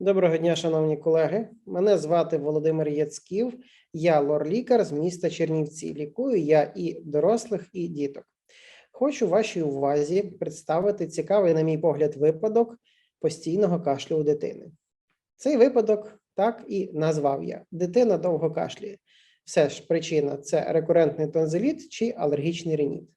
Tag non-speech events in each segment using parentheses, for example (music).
Доброго дня, шановні колеги. Мене звати Володимир Яцьків. Я лор-лікар з міста Чернівці. Лікую я і дорослих, і діток. Хочу вашій увазі представити цікавий, на мій погляд, випадок постійного кашлю у дитини. Цей випадок так і назвав я: дитина довго кашляє. Все ж причина це рекурентний тонзиліт чи алергічний риніт.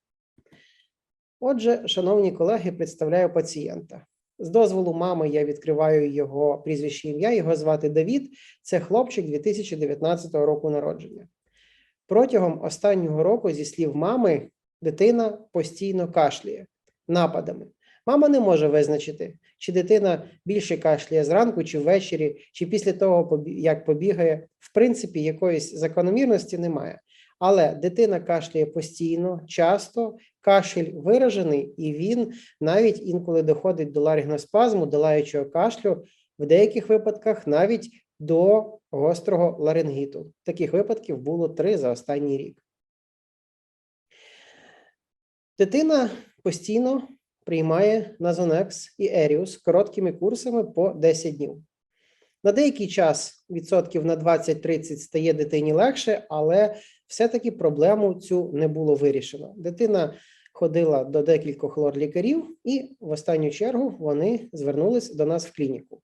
Отже, шановні колеги, представляю пацієнта. З дозволу мами я відкриваю його прізвище ім'я. Його звати Давід. Це хлопчик 2019 року народження. Протягом останнього року, зі слів мами, дитина постійно кашляє нападами. Мама не може визначити, чи дитина більше кашляє зранку, чи ввечері, чи після того, як побігає. В принципі, якоїсь закономірності немає. Але дитина кашляє постійно, часто, кашель виражений, і він навіть інколи доходить до ларингоспазму, до лаючого кашлю, в деяких випадках навіть до гострого ларингіту. Таких випадків було три за останній рік. Дитина постійно приймає Назонекс і Еріус короткими курсами по 10 днів. На деякий час відсотків на 20-30 стає дитині легше, але все-таки проблему цю не було вирішено. Дитина ходила до декількох лор-лікарів, і в останню чергу вони звернулись до нас в клініку.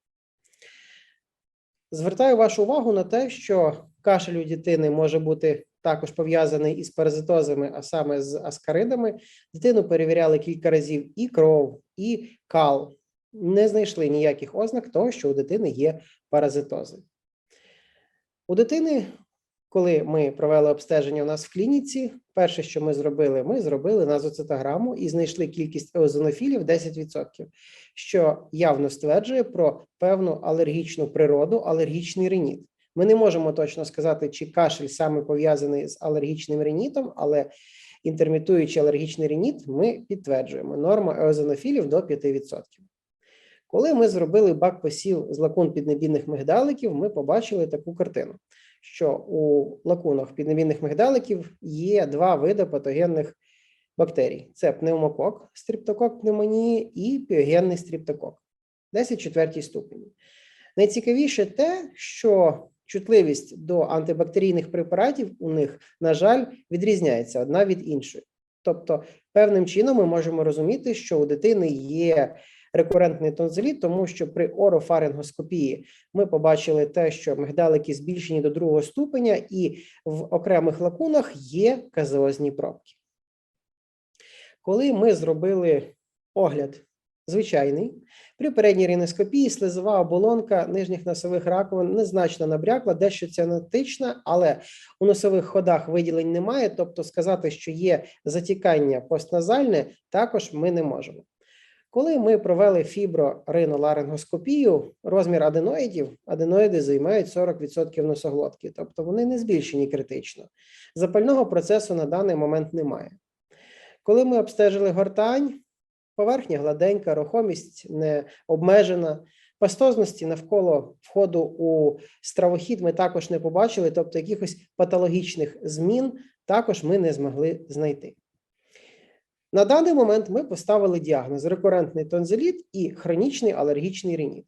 Звертаю вашу увагу на те, що кашель у дитини може бути також пов'язаний із паразитозами, а саме з аскаридами. Дитину перевіряли кілька разів і кров, і кал. Не знайшли ніяких ознак того, що у дитини є паразитози. У дитини, коли ми провели обстеження у нас в клініці, перше, що ми зробили, ми зробили назоцитограму і знайшли кількість еозонофілів 10%, що явно стверджує про певну алергічну природу, алергічний риніт. Ми не можемо точно сказати, чи кашель саме пов'язаний з алергічним ринітом, але інтермітуючий алергічний риніт ми підтверджуємо. Норма еозонофілів до 5%. Коли ми зробили бак посів з лакун піднебійних мигдаликів, ми побачили таку картину, що у лакунах піднебійних мигдаликів є два види патогенних бактерій: це пневмокок, стриптокок пневмонії і піогенний стриптокок, 10 четвертій ступені. Найцікавіше те, що чутливість до антибактерійних препаратів у них, на жаль, відрізняється одна від іншої. Тобто, певним чином ми можемо розуміти, що у дитини є рекурентний тонзиліт, тому що при орофарингоскопії ми побачили те, що мигдалики збільшені до другого ступеня, і в окремих лакунах є казеозні пробки. Коли ми зробили огляд звичайний, при передній ріноскопії слизова оболонка нижніх носових раковин незначно набрякла, дещо ціанотична, але у носових ходах виділень немає. Тобто, сказати, що є затікання постназальне, також ми не можемо. Коли ми провели фіброриноларингоскопію, розмір аденоїдів, аденоїди займають 40% носоглотки, тобто вони не збільшені критично. Запального процесу на даний момент немає. Коли ми обстежили гортань, поверхня гладенька, рухомість не обмежена. Пастозності навколо входу у стравохід ми також не побачили, тобто якихось патологічних змін також ми не змогли знайти. На даний момент ми поставили діагноз рекурентний тонзиліт і хронічний алергічний риніт.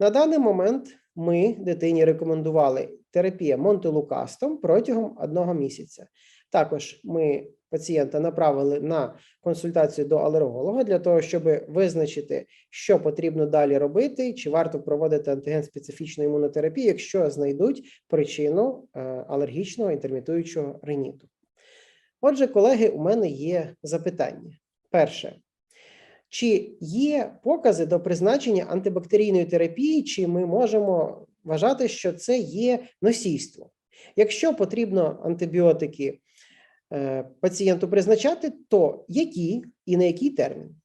На даний момент ми дитині рекомендували терапія монтелукастом протягом одного місяця. Також ми пацієнта направили на консультацію до алерголога для того, щоб визначити, що потрібно далі робити, чи варто проводити антиген-специфічну імунотерапію, якщо знайдуть причину е, алергічного інтермітуючого риніту. Отже, колеги, у мене є запитання. Перше, чи є покази до призначення антибактерійної терапії, чи ми можемо вважати, що це є носійство? Якщо потрібно антибіотики е, пацієнту призначати, то які і на який термін?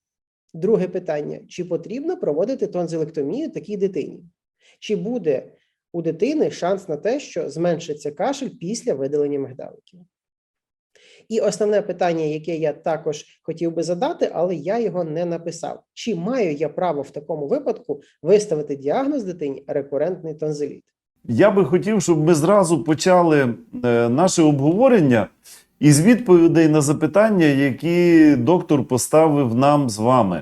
Друге питання: чи потрібно проводити тонзилектомію такій дитині? Чи буде у дитини шанс на те, що зменшиться кашель після видалення мигдаликів? І основне питання, яке я також хотів би задати, але я його не написав: чи маю я право в такому випадку виставити діагноз дитині рекурентний тонзиліт? Я би хотів, щоб ми зразу почали е, наше обговорення із відповідей на запитання, які доктор поставив нам з вами.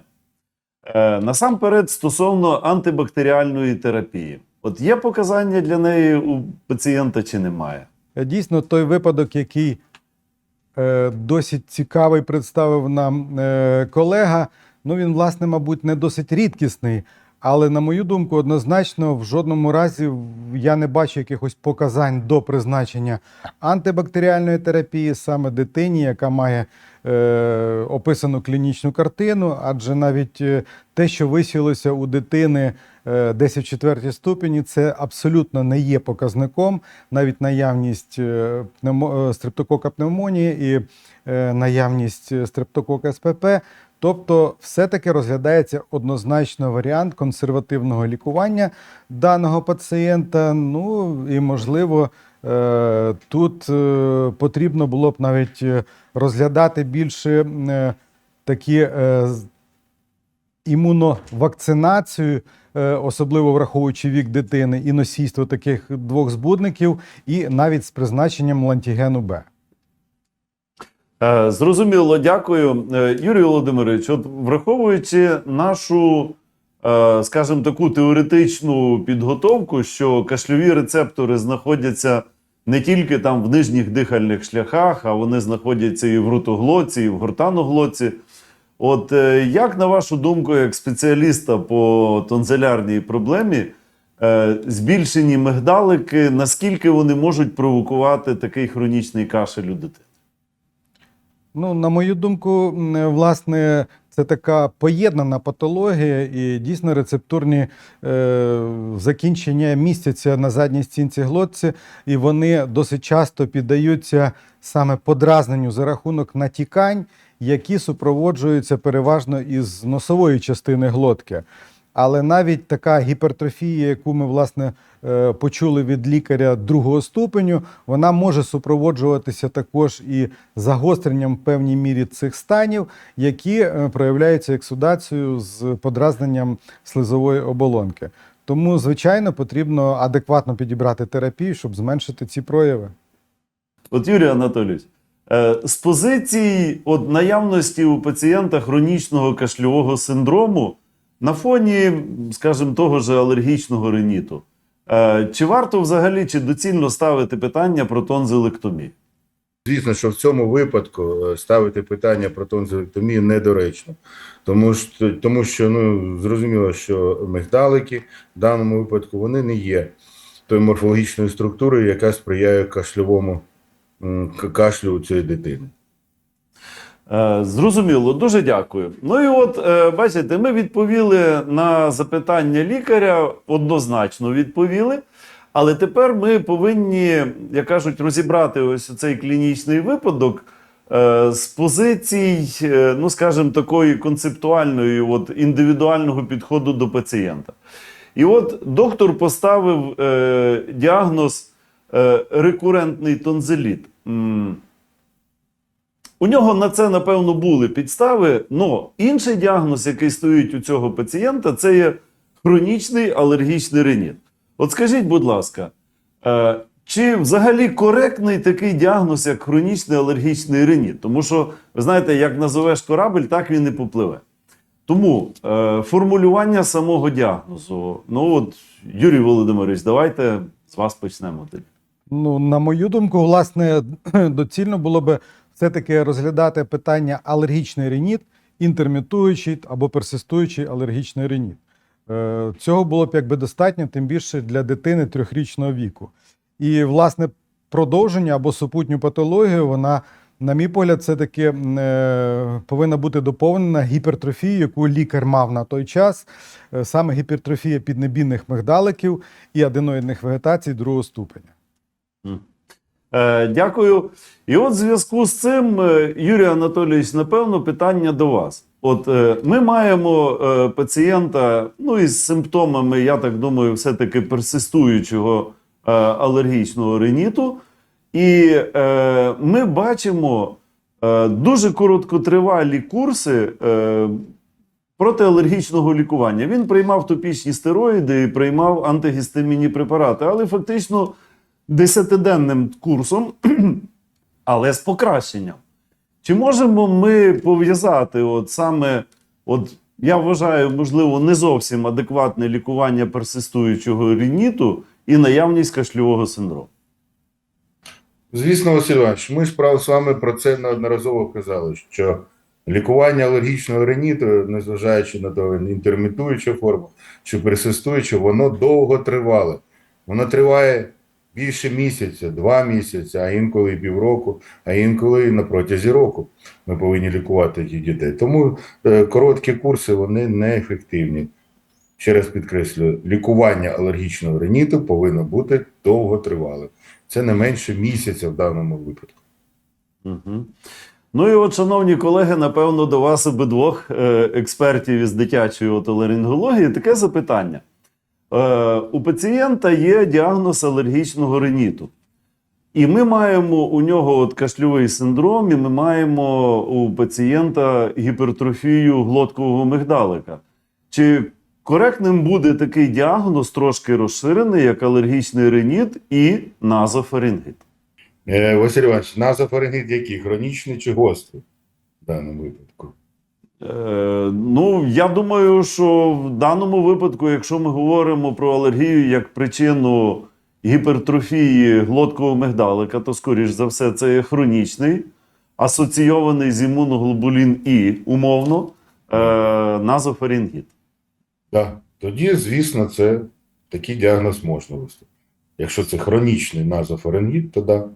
Е, насамперед, стосовно антибактеріальної терапії. От є показання для неї у пацієнта чи немає? Дійсно, той випадок, який досить цікавий представив нам е, колега, ну він, власне, мабуть, не досить рідкісний. Але, на мою думку, однозначно в жодному разі я не бачу якихось показань до призначення антибактеріальної терапії саме дитині, яка має е, описану клінічну картину, адже навіть е, те, що висілося у дитини е, десь в четвертій ступені, це абсолютно не є показником. Навіть наявність е, е, стрептокока пневмонії і е, наявність е, стрептокока СПП. Тобто, все-таки розглядається однозначно варіант консервативного лікування даного пацієнта. Ну і можливо, е, тут е, потрібно було б навіть е, розглядати більше е, такі е, імуновакцинацію, е, особливо враховуючи вік дитини, і носійство таких двох збудників, і навіть з призначенням лантігену Б. Е, Зрозуміло, дякую. Е, Юрій Володимирович, от враховуючи нашу, е, скажімо, таку теоретичну підготовку, що кашльові рецептори знаходяться не тільки там в нижніх дихальних шляхах, а вони знаходяться і в ротоглоці, і в гортаноглоці. От е, як на вашу думку, як спеціаліста по тонзилярній проблемі, е, збільшені мигдалики, наскільки вони можуть провокувати такий хронічний кашель у дитини? Ну, на мою думку, власне, це така поєднана патологія, і дійсно рецептурні е, закінчення містяться на задній стінці глотці, і вони досить часто піддаються саме подразненню за рахунок натікань, які супроводжуються переважно із носової частини глотки. Але навіть така гіпертрофія, яку ми власне е, почули від лікаря другого ступеню, вона може супроводжуватися також і загостренням в певній мірі цих станів, які е, проявляються ексудацією з подразненням слизової оболонки. Тому, звичайно, потрібно адекватно підібрати терапію, щоб зменшити ці прояви. От Юрій Анатолійович, з позиції от наявності у пацієнта хронічного кашльового синдрому на фоні, скажімо, того ж алергічного риніту, е, чи варто взагалі чи доцільно ставити питання про тонзилектомію? Звісно, що в цьому випадку е, ставити питання про тонзилектомію недоречно, тому що, тому що ну, зрозуміло, що мигдалики в даному випадку вони не є тою морфологічною структурою, яка сприяє кашльовому кашлю цієї дитини. Е, Зрозуміло, дуже дякую. Ну і от е, бачите, ми відповіли на запитання лікаря, однозначно відповіли. Але тепер ми повинні, як кажуть, розібрати ось цей клінічний випадок е, з позицій, ну скажімо, такої концептуальної, от, індивідуального підходу до пацієнта. І от доктор поставив діагноз рекурентний тонзиліт. У нього на це, напевно, були підстави, але інший діагноз, який стоїть у цього пацієнта, це є хронічний алергічний реніт. От скажіть, будь ласка, е, чи взагалі коректний такий діагноз, як хронічний алергічний реніт? Тому що, ви знаєте, як назовеш корабль, так він і попливе. Тому е, формулювання самого діагнозу. Ну от, Юрій Володимирович, давайте з вас почнемо. Ну, на мою думку, власне, (clears throat) доцільно було би все-таки розглядати питання алергічний реніт, інтермітуючий або персистуючий алергічний реніт. Е, Цього було б якби достатньо, тим більше для дитини трьохрічного віку. І, власне, продовження або супутню патологію, вона, на мій погляд, все-таки е, повинна бути доповнена гіпертрофією, яку лікар мав на той час, е, саме гіпертрофія піднебінних мигдаликів і аденоїдних вегетацій другого ступеня. Е, дякую. І от в зв'язку з цим, е, Юрій Анатолійович, напевно, питання до вас. От е, ми маємо пацієнта, ну із симптомами, я так думаю, все-таки персистуючого алергічного риніту. І ми бачимо дуже короткотривалі курси протиалергічного лікування. Він приймав топічні стероїди і приймав антигістамінні препарати, але фактично десятиденним курсом, (clears throat) але з покращенням. Чи можемо ми пов'язати от саме от я вважаю, можливо, не зовсім адекватне лікування персистуючого риніту і наявність кашльового синдрому. Звісно, Василь Іванович, ми ж з вами про це неодноразово казали, що лікування алергічного риніту, незважаючи на то, інтермітуюча форма чи персистуюча, воно довго тривале. Воно триває більше місяця, два місяці, а інколи півроку, а інколи на протязі року ми повинні лікувати таких дітей. Тому е, короткі курси вони неефективні. Ще раз підкреслюю, лікування алергічного риніту повинно бути довготривалим. Це не менше місяця в даному випадку. Угу. Ну і от, шановні колеги, напевно, до вас обидвох е, експертів із дитячої отоларингології таке запитання. Е, у пацієнта є діагноз алергічного риніту. І ми маємо у нього от кашльовий синдром, і ми маємо у пацієнта гіпертрофію глоткового мигдалика. Чи коректним буде такий діагноз трошки розширений, як алергічний риніт і назофарингіт? Е, Василь Іванович, назофарингіт який? Хронічний чи гострий в даному випадку? Е, ну, я думаю, що в даному випадку, якщо ми говоримо про алергію як причину гіпертрофії глоткового мигдалика, то, скоріш за все, це є хронічний, асоційований з імуноглобулін І, умовно, е, назофарингіт. Да. Тоді, звісно, це такий діагноз можна виставити. Якщо це хронічний назофарингіт, то да.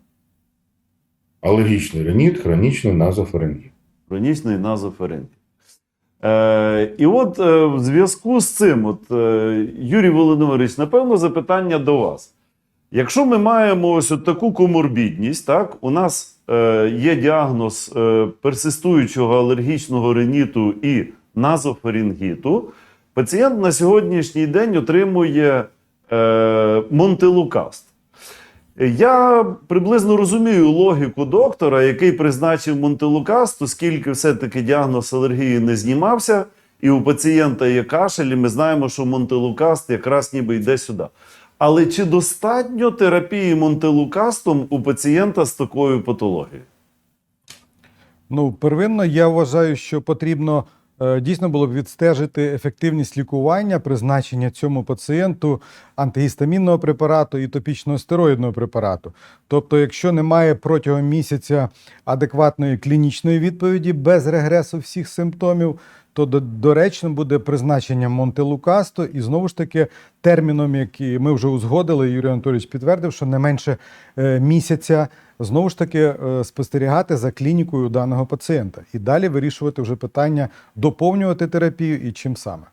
Алергічний риніт, хронічний назофарингіт. Хронічний назофарингіт. Е, і от е, в зв'язку з цим, от, е, Юрій Володимирович, напевно, запитання до вас. Якщо ми маємо ось от таку коморбідність, так, у нас е, є діагноз е, персистуючого алергічного риніту і назофарингіту, пацієнт на сьогоднішній день отримує е, монтелукаст. Я приблизно розумію логіку доктора, який призначив монтелукаст, оскільки все-таки діагноз алергії не знімався, і у пацієнта є кашель, і ми знаємо, що монтелукаст якраз ніби йде сюди. Але чи достатньо терапії монтелукастом у пацієнта з такою патологією? Ну, первинно, я вважаю, що потрібно дійсно було б відстежити ефективність лікування, призначення цьому пацієнту антигістамінного препарату і топічного стероїдного препарату. Тобто, якщо немає протягом місяця адекватної клінічної відповіді без регресу всіх симптомів, то до- доречно буде призначення Монтелукасту і знову ж таки терміном, який ми вже узгодили, Юрій Анатолійович підтвердив, що не менше е, місяця знову ж таки е, спостерігати за клінікою даного пацієнта і далі вирішувати вже питання доповнювати терапію і чим саме.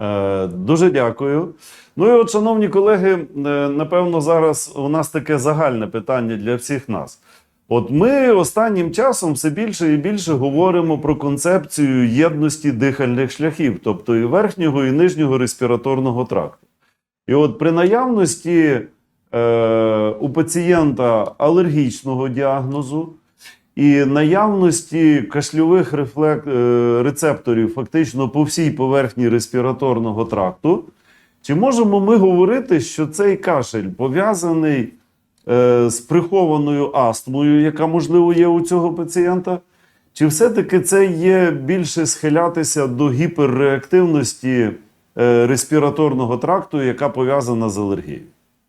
Е, Дуже дякую. Ну і от, шановні колеги, е, напевно, зараз у нас таке загальне питання для всіх нас. От ми останнім часом все більше і більше говоримо про концепцію єдності дихальних шляхів, тобто і верхнього, і нижнього респіраторного тракту. І от при наявності е, у пацієнта алергічного діагнозу і наявності кашльових рефлек... е, рецепторів фактично по всій поверхні респіраторного тракту, чи можемо ми говорити, що цей кашель пов'язаний з прихованою астмою, яка можливо є у цього пацієнта? Чи все-таки це є більше схилятися до гіперреактивності е, респіраторного тракту, яка пов'язана з алергією?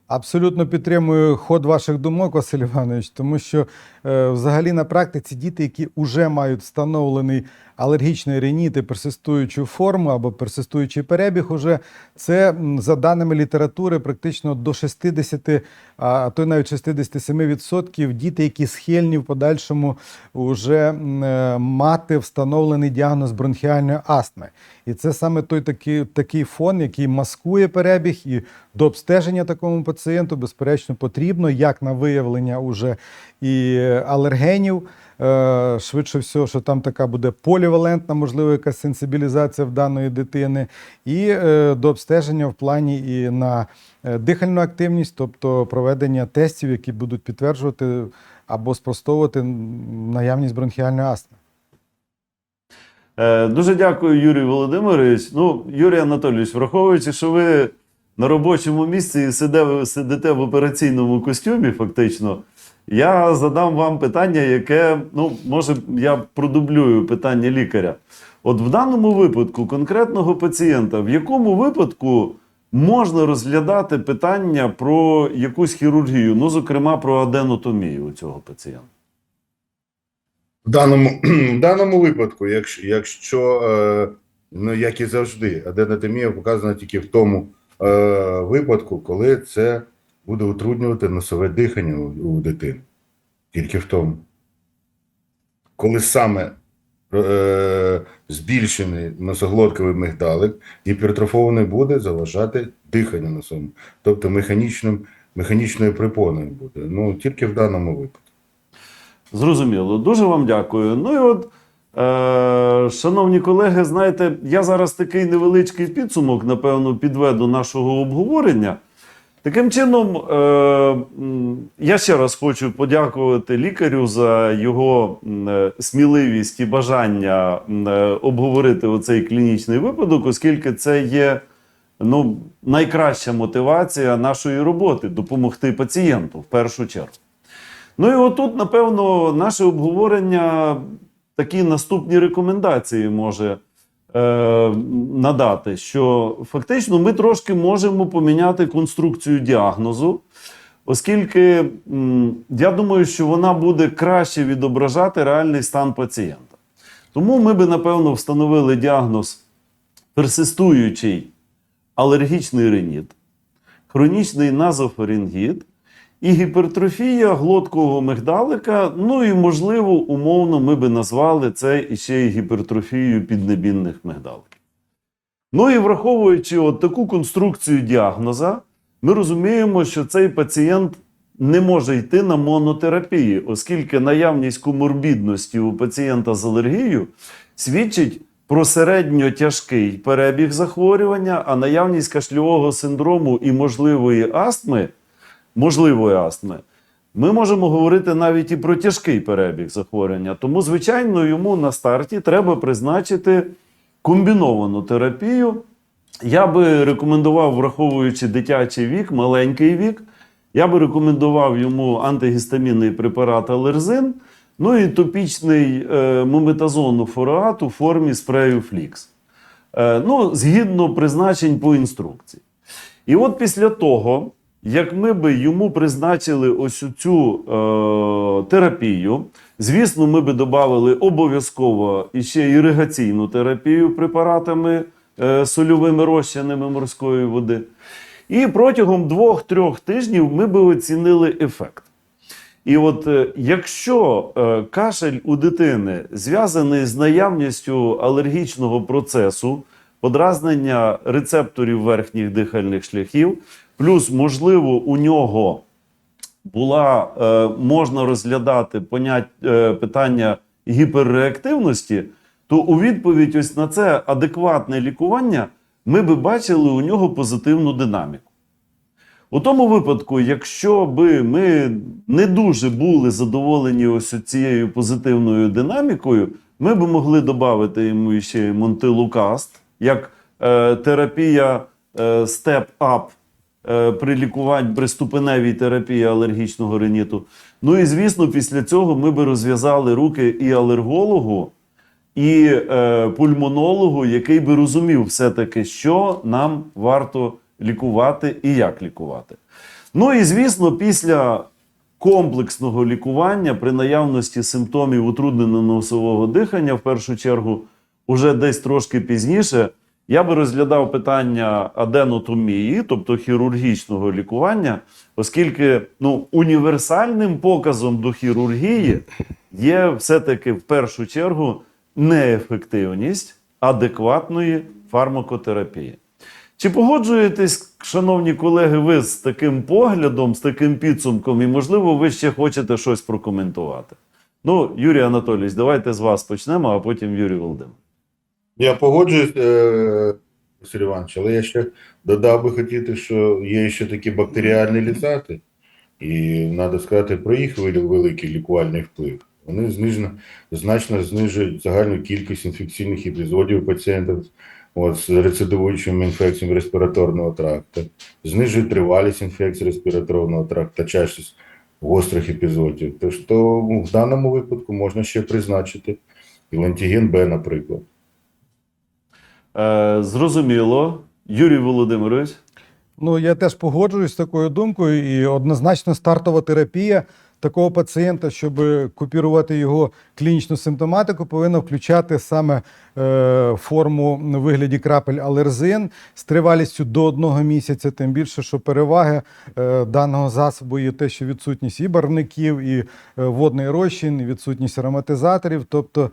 Абсолютно підтримую ход ваших думок, Василь Іванович, тому що е, взагалі на практиці діти, які вже мають встановлений алергічний реніт і персистуючу форму або персистуючий перебіг, уже це за даними літератури практично до 60, а то й навіть 67% діти, які схильні в подальшому вже е, мати встановлений діагноз бронхіальної астми. І це саме той такий, такий фон, який маскує перебіг, і до обстеження такому пацієнту, безперечно, потрібно як на виявлення уже і алергенів. е, Швидше всього, що там така буде полівалентна, можливо, якась сенсибілізація в даної дитини, і е, до обстеження в плані і на е, дихальну активність, тобто проведення тестів, які будуть підтверджувати або спростовувати наявність бронхіальної астми. Дуже дякую, Юрій Володимирович. Ну, Юрій Анатолійович, враховуючи, що ви на робочому місці сидите в операційному костюмі, фактично, я задам вам питання, яке, ну, може, я продублюю питання лікаря. От в даному випадку конкретного пацієнта, в якому випадку можна розглядати питання про якусь хірургію, ну, зокрема, про аденотомію у цього пацієнта? В даному, (clears throat) в даному випадку, якщо, якщо е, ну, як і завжди, аденотомія показана тільки в тому е, випадку, коли це буде утруднювати носове дихання у, у дитини. Тільки в тому. Коли саме е, збільшений носоглотковий мигдалик, гіпертрофований буде заважати дихання носом, тобто механічним, механічною припоною буде. Ну, тільки в даному випадку. Зрозуміло, дуже вам дякую. Ну і от, е, шановні колеги, знаєте, я зараз такий невеличкий підсумок, напевно, підведу нашого обговорення. Таким чином, е, я ще раз хочу подякувати лікарю за його е, сміливість і бажання е, обговорити оцей клінічний випадок, оскільки це є ну, найкраща мотивація нашої роботи допомогти пацієнту в першу чергу. Ну і отут, напевно, наше обговорення такі наступні рекомендації може надати, що фактично ми трошки можемо поміняти конструкцію діагнозу, оскільки я думаю, що вона буде краще відображати реальний стан пацієнта. Тому ми би, напевно, встановили діагноз персистуючий алергічний ринід, хронічний назофарингіт і гіпертрофія глоткового мигдалика. Ну і, можливо, умовно, ми би назвали це іще й гіпертрофією піднебінних мигдаликів. Ну і враховуючи от таку конструкцію діагноза, ми розуміємо, що цей пацієнт не може йти на монотерапії, оскільки наявність коморбідності у пацієнта з алергією свідчить про середньо тяжкий перебіг захворювання, а наявність кашльового синдрому і можливої астми, можливої астми, ми можемо говорити навіть і про тяжкий перебіг захворювання. Тому, звичайно, йому на старті треба призначити комбіновану терапію. Я би рекомендував, враховуючи дитячий вік, маленький вік, я би рекомендував йому антигістамінний препарат Алерзин, ну і топічний е, мометазону фураат у формі спрею Флікс. Е, ну, згідно призначень по інструкції. І от після того, як ми би йому призначили ось цю е, терапію, звісно, ми би додали обов'язково іще іригаційну терапію препаратами е, сольовими розчинами морської води. І протягом 2-3 тижнів ми би оцінили ефект. І от е, якщо е, кашель у дитини зв'язаний з наявністю алергічного процесу, подразнення рецепторів верхніх дихальних шляхів, плюс, можливо, у нього була, е, можна розглядати понять, е, питання гіперреактивності, то у відповідь ось на це адекватне лікування ми би бачили у нього позитивну динаміку. У тому випадку, якщо би ми не дуже були задоволені ось цією позитивною динамікою, ми би могли додати йому ще монтилукаст як е, терапія степ-ап при лікуванні при ступеневій терапії алергічного риніту. Ну і звісно, після цього ми би розв'язали руки і алергологу, і е, пульмонологу, який би розумів все-таки, що нам варто лікувати і як лікувати. Ну і звісно, після комплексного лікування при наявності симптомів утрудненого носового дихання, в першу чергу, уже десь трошки пізніше, я би розглядав питання аденотомії, тобто хірургічного лікування, оскільки ну, універсальним показом до хірургії є все-таки в першу чергу неефективність адекватної фармакотерапії. Чи погоджуєтесь, шановні колеги, ви з таким поглядом, з таким підсумком, і, можливо, ви ще хочете щось прокоментувати? Ну, Юрій Анатолійович, давайте з вас почнемо, а потім Юрій Володимирович. Я погоджуюсь, е, Василь Іванович, але я ще додав би хотіти, що є ще такі бактеріальні лізати, і треба сказати про їх великий лікувальний вплив. Вони знижено, значно знижують загальну кількість інфекційних епізодів пацієнтів от, з рецидивуючими інфекціями респіраторного тракту, знижують тривалість інфекцій респіраторного тракту та частість гострих епізодів. Тож то в даному випадку можна ще призначити і лантіген Б, наприклад. Е, зрозуміло. Юрій Володимирович. Ну, я теж погоджуюсь з такою думкою, і однозначно стартова терапія такого пацієнта, щоб купірувати його клінічну симптоматику, повинна включати саме е, форму в вигляді крапель алерзин з тривалістю до одного місяця. Тим більше, що переваги е, даного засобу є те, що відсутність і барвників, і е, водний розчин, і відсутність ароматизаторів, тобто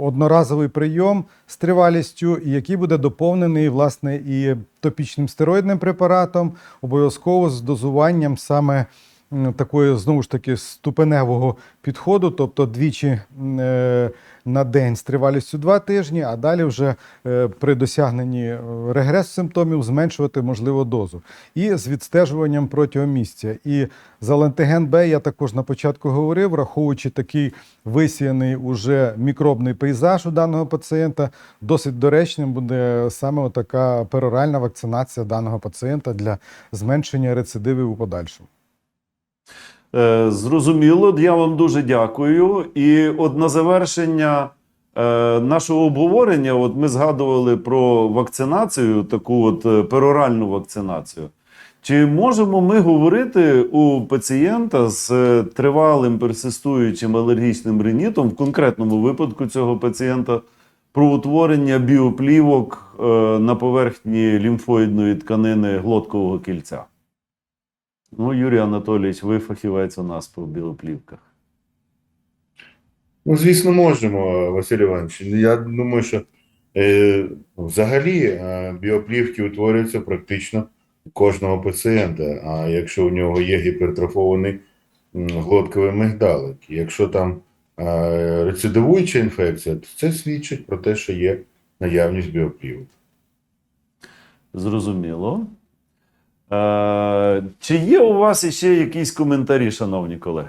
одноразовий прийом з тривалістю, який буде доповнений власне і топічним стероїдним препаратом, обов'язково з дозуванням саме такої знову ж таки ступеневого підходу, тобто двічі е, на день з тривалістю 2 тижні, а далі вже е, при досягненні е, регресу симптомів зменшувати можливо дозу. І з відстежуванням протягом місяця. І за лентеген Б я також на початку говорив, враховуючи такий висіяний уже мікробний пейзаж у даного пацієнта, досить доречним буде саме така пероральна вакцинація даного пацієнта для зменшення рецидивів у подальшому. Е, Зрозуміло, я вам дуже дякую. І от на завершення е, нашого обговорення, от ми згадували про вакцинацію, таку от е, пероральну вакцинацію. Чи можемо ми говорити у пацієнта з тривалим персистуючим алергічним ринітом, в конкретному випадку цього пацієнта, про утворення біоплівок на поверхні лімфоїдної тканини глоткового кільця? Ну, Юрій Анатолійович, ви фахівець у нас по біоплівках. Ну, звісно, можемо, Василь Іванович. Я думаю, що е, взагалі е, біоплівки утворюються практично у кожного пацієнта. А якщо у нього є гіпертрофований глотковий мигдалик, якщо там е, рецидивуюча інфекція, то це свідчить про те, що є наявність біоплівок. Зрозуміло. Е, чи є у вас ще якісь коментарі, шановні колеги?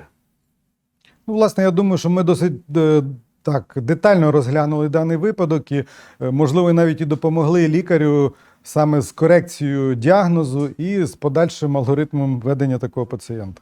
Ну, власне, я думаю, що ми досить е, так детально розглянули даний випадок і, е, можливо, навіть і допомогли лікарю саме з корекцією діагнозу і з подальшим алгоритмом ведення такого пацієнта.